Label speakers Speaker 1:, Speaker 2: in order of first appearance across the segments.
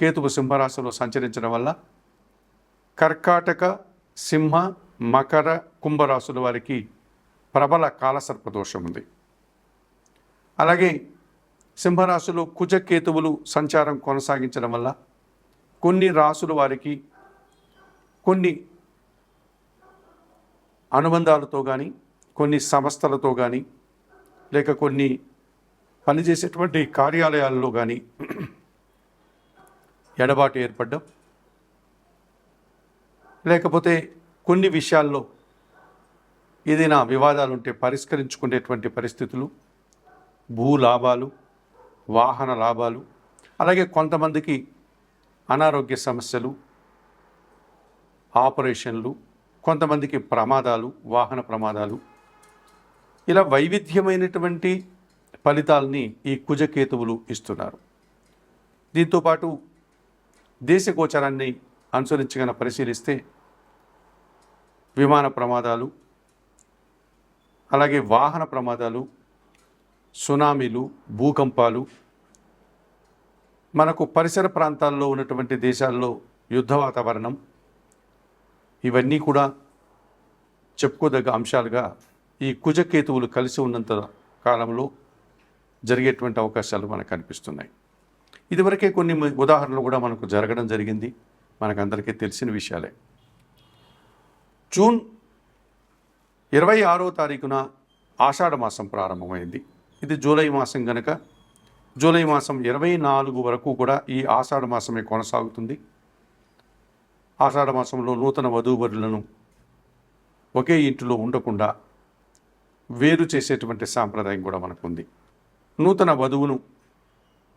Speaker 1: కేతువు సింహరాశిలో సంచరించడం వల్ల కర్కాటక సింహ మకర కుంభరాశుల వారికి ప్రబల కాలసర్ప దోషం ఉంది. అలాగే సింహరాశిలో కుజకేతువులు సంచారం కొనసాగించడం వల్ల కొన్ని రాసుల వారికి కొన్ని అనుబంధాలతో కానీ కొన్ని సంస్థలతో కానీ లేక కొన్ని పనిచేసేటువంటి కార్యాలయాల్లో కానీ ఎడబాటు ఏర్పడడం. లేకపోతే కొన్ని విషయాల్లో ఏదైనా వివాదాలు ఉంటే పరిష్కరించుకునేటువంటి పరిస్థితులు భూ లాభాలు వాహన లాభాలు అలాగే కొంతమందికి అనారోగ్య సమస్యలు ఆపరేషన్లు కొంతమందికి ప్రమాదాలు వాహన ప్రమాదాలు. ఇలా వైవిధ్యమైనటువంటి ఫలితాలని ఈ కుజకేతువులు ఇస్తున్నారు. దీంతోపాటు దేశ గోచరాన్ని అనుసరించగల పరిశీలిస్తే విమాన ప్రమాదాలు అలాగే వాహన ప్రమాదాలు సునామీలు భూకంపాలు మనకు పరిసర ప్రాంతాల్లో ఉన్నటువంటి దేశాల్లో యుద్ధ వాతావరణం ఇవన్నీ కూడా చెప్పుకోదగ్గ అంశాలుగా ఈ కుజకేతువులు కలిసి ఉన్నంత కాలంలో జరిగేటువంటి అవకాశాలు మనకు కనిపిస్తున్నాయి. ఇదివరకే కొన్ని ఉదాహరణలు కూడా మనకు జరగడం జరిగింది. మనకందరికీ తెలిసిన విషయాలే. జూన్ ఇరవై ఆరో తారీఖున ఆషాఢ మాసం ప్రారంభమైంది. ఇది జూలై మాసం గనక. జూలై మాసం ఇరవై నాలుగు వరకు కూడా ఈ ఆషాఢ మాసమే కొనసాగుతుంది. ఆషాఢ మాసంలో నూతన వధూవరులను ఒకే ఇంటిలో ఉండకుండా వేరు చేసేటువంటి సాంప్రదాయం కూడా మనకుంది. నూతన వధువును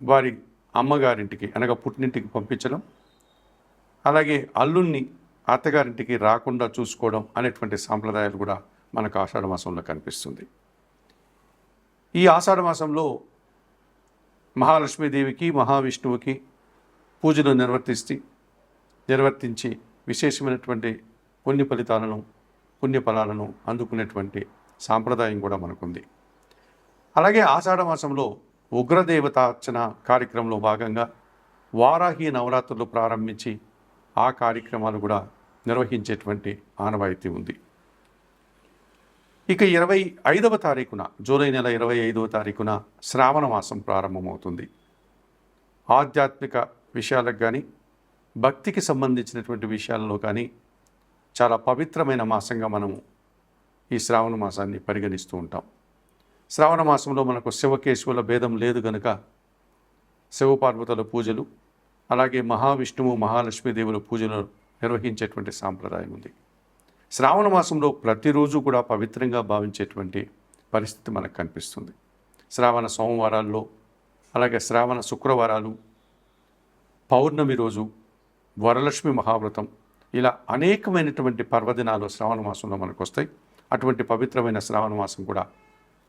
Speaker 1: వారి అమ్మగారింటికి అనగా పుట్టినింటికి పంపించడం. అలాగే అల్లుణ్ణి అత్తగారింటికి రాకుండా చూసుకోవడం అనేటువంటి సాంప్రదాయాలు కూడా మనకు ఆషాఢ మాసంలో కనిపిస్తుంది. ఈ ఆషాఢ మాసంలో మహాలక్ష్మీదేవికి మహావిష్ణువుకి పూజలు నిర్వర్తిస్తే నిర్వర్తించి విశేషమైనటువంటి పుణ్య ఫలితాలను పుణ్యఫలాలను అందుకునేటువంటి సాంప్రదాయం కూడా మనకుంది. అలాగే ఆషాఢ మాసంలో ఉగ్రదేవత అర్చన కార్యక్రమంలో భాగంగా వారాహి నవరాత్రులు ప్రారంభించి ఆ కార్యక్రమాలు కూడా నిర్వహించేటువంటి ఆనవాయితీ ఉంది. ఇక ఇరవై ఐదవ తారీఖున జూలై నెల ఇరవై ఐదవ తారీఖున శ్రావణ మాసం ప్రారంభమవుతుంది. ఆధ్యాత్మిక విషయాలకు కానీ భక్తికి సంబంధించినటువంటి విషయాలలో కానీ చాలా పవిత్రమైన మాసంగా మనము ఈ శ్రావణ మాసాన్ని పరిగణిస్తూ ఉంటాం. శ్రావణ మాసంలో మనకు శివకేశవుల భేదం లేదు గనుక శివపార్వతుల పూజలు అలాగే మహావిష్ణువు మహాలక్ష్మీదేవుల పూజలు నిర్వహించేటువంటి సాంప్రదాయం ఉంది. శ్రావణ మాసంలో ప్రతిరోజు కూడా పవిత్రంగా భావించేటువంటి పరిస్థితి మనకు కనిపిస్తుంది. శ్రావణ సోమవారాల్లో అలాగే శ్రావణ శుక్రవారాలు పౌర్ణమి రోజు వరలక్ష్మి మహావ్రతం ఇలా అనేకమైనటువంటి పర్వదినాలు శ్రావణ మాసంలో మనకు వస్తాయి. అటువంటి పవిత్రమైన శ్రావణ మాసం కూడా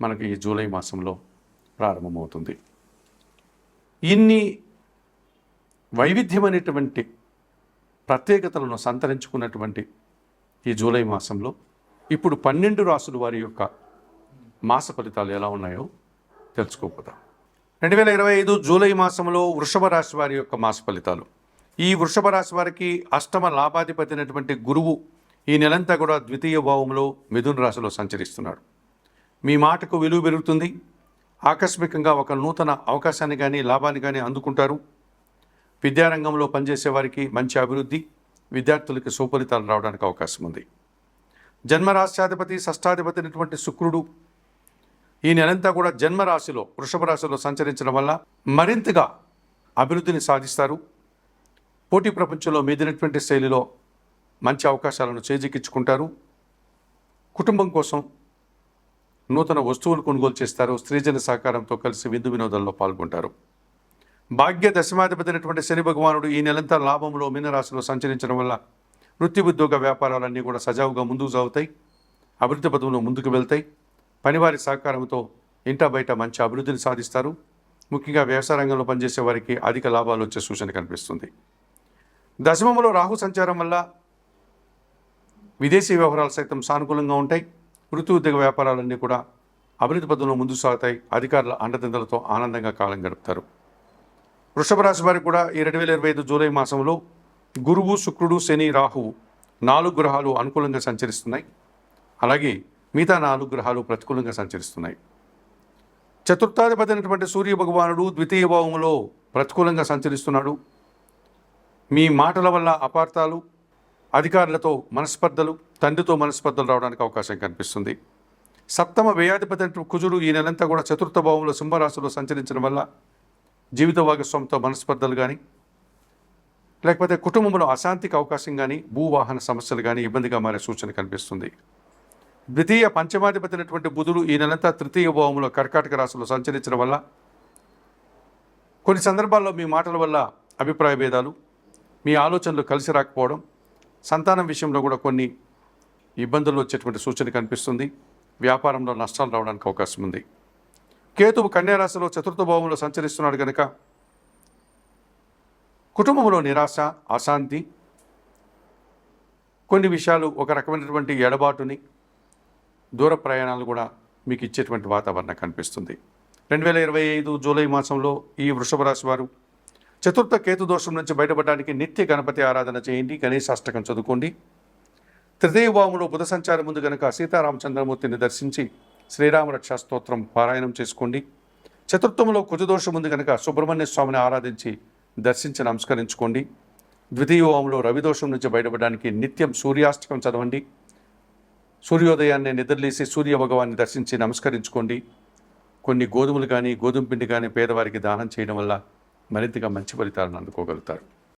Speaker 1: మనకి ఈ జూలై మాసంలో ప్రారంభమవుతుంది. ఇన్ని వైవిధ్యమైనటువంటి ప్రత్యేకతలను సంతరించుకున్నటువంటి ఈ జూలై మాసంలో ఇప్పుడు పన్నెండు రాసుల వారి యొక్క మాస ఫలితాలు ఎలా ఉన్నాయో తెలుసుకోపోదాం రెండు వేల ఇరవై ఐదు జూలై మాసంలో వృషభ రాశి వారి యొక్క మాస ఫలితాలు. ఈ వృషభ రాశి వారికి అష్టమ లాభాధిపతి అయినటువంటి గురువు ఈ నెలంతా కూడా ద్వితీయ భావంలో మిథున రాశిలో సంచరిస్తున్నాడు. మీ మాటకు విలువ పెరుగుతుంది. ఆకస్మికంగా ఒక నూతన అవకాశాన్ని కానీ లాభాన్ని కానీ అందుకుంటారు. విద్యారంగంలో పనిచేసే వారికి మంచి అభివృద్ధి విద్యార్థులకి సుఫలితాలు రావడానికి అవకాశం ఉంది. జన్మరాశ్యాధిపతి షష్టాధిపతి అయినటువంటి శుక్రుడు ఈ నెలంతా కూడా జన్మరాశిలో వృషభ రాశిలో సంచరించడం వల్ల మరింతగా అభివృద్ధిని సాధిస్తారు. పోటీ ప్రపంచంలో మీదినటువంటి శైలిలో మంచి అవకాశాలను చేజిక్కించుకుంటారు. కుటుంబం కోసం నూతన వస్తువులు కొనుగోలు చేస్తారు. స్త్రీజన సహకారంతో కలిసి విందు వినోదంలో పాల్గొంటారు. భాగ్య దశమాధిపతి అయినటువంటి శని భగవానుడు ఈ నెలంతా లాభంలో మీనరాశిలో సంచరించడం వల్ల వృత్తి ఉద్యోగ వ్యాపారాలన్నీ కూడా సజావుగా ముందుకు సాగుతాయి. అభివృద్ధి పదంలో ముందుకు వెళ్తాయి. పనివారి సహకారంతో ఇంటా బయట మంచి అభివృద్ధిని సాధిస్తారు. ముఖ్యంగా వ్యవసాయ రంగంలో పనిచేసే వారికి అధిక లాభాలు వచ్చే సూచన కనిపిస్తుంది. దశమంలో రాహు సంచారం వల్ల విదేశీ వ్యవహారాలు సైతం సానుకూలంగా ఉంటాయి. వృత్తి ఉద్యోగ వ్యాపారాలన్నీ కూడా అభివృద్ధి పదంలో ముందుకు సాగుతాయి. అధికారుల అండదండలతో ఆనందంగా కాలం గడుపుతారు. వృషభ రాశి వారికి కూడా ఈ రెండు వేల ఇరవై ఐదు జూలై మాసంలో గురువు శుక్రుడు శని రాహువు నాలుగు గ్రహాలు అనుకూలంగా సంచరిస్తున్నాయి. అలాగే మిగతా నాలుగు గ్రహాలు ప్రతికూలంగా సంచరిస్తున్నాయి. చతుర్థాధిపతి అయినటువంటి సూర్య భగవానుడు ద్వితీయ భావంలో ప్రతికూలంగా సంచరిస్తున్నాడు. మీ మాటల వల్ల అపార్థాలు అధికారులతో మనస్పర్ధలు తండ్రితో మనస్పర్ధలు రావడానికి అవకాశం కనిపిస్తుంది. సప్తమ వ్యయాధిపతి కుజుడు ఈ నెలంతా కూడా చతుర్థ భావంలో సింహరాశిలో సంచరించడం వల్ల జీవిత భాగస్వామితో మనస్పర్ధలు కానీ లేకపోతే కుటుంబంలో అశాంతికి అవకాశం కానీ భూవాహన సమస్యలు కానీ ఇబ్బందిగా మారే సూచన కనిపిస్తుంది. ద్వితీయ పంచమాధిపతి అయినటువంటి బుధుడు ఈ నెలంతా తృతీయ భావంలో కర్కాటక రాశిలో సంచరించడం వల్ల కొన్ని సందర్భాల్లో మీ మాటల వల్ల అభిప్రాయ భేదాలు మీ ఆలోచనలు కలిసి రాకపోవడం సంతానం విషయంలో కూడా కొన్ని ఇబ్బందులు వచ్చేటువంటి సూచన కనిపిస్తుంది. వ్యాపారంలో నష్టాలు రావడానికి అవకాశం ఉంది. కేతువు కన్యారాశిలో చతుర్థ భావంలో సంచరిస్తున్నాడు కనుక కుటుంబంలో నిరాశ అశాంతి కొన్ని విషయాలు ఒక రకమైనటువంటి ఎడబాటుని దూర ప్రయాణాలు కూడా మీకు ఇచ్చేటువంటి వాతావరణం కనిపిస్తుంది. రెండు వేల ఇరవై ఐదు జూలై మాసంలో ఈ వృషభ రాశి వారు చతుర్థ కేతు దోషం నుంచి బయటపడడానికి నిత్య గణపతి ఆరాధన చేయండి గణేష్ అష్టకం చదువుకోండి. తృతీయ భావంలో బుధ సంచారం ముందు గనక సీతారామచంద్రమూర్తిని దర్శించి శ్రీరామ రక్షా స్తోత్రం పారాయణం చేసుకోండి. చతుర్థంలో కుజదోషం ఉంది కనుక సుబ్రహ్మణ్య స్వామిని ఆరాధించి దర్శించి నమస్కరించుకోండి. ద్వితీయ రవిదోషం నుంచి బయటపడడానికి నిత్యం సూర్యాష్టకం చదవండి. సూర్యోదయాన్ని నిద్రలేసి సూర్య భగవాన్ని దర్శించి నమస్కరించుకోండి. కొన్ని గోధుమలు కానీ గోధుమ పిండి కానీ పేదవారికి దానం చేయడం వల్ల మరింతగా మంచి ఫలితాలను అందుకోగలుగుతారు.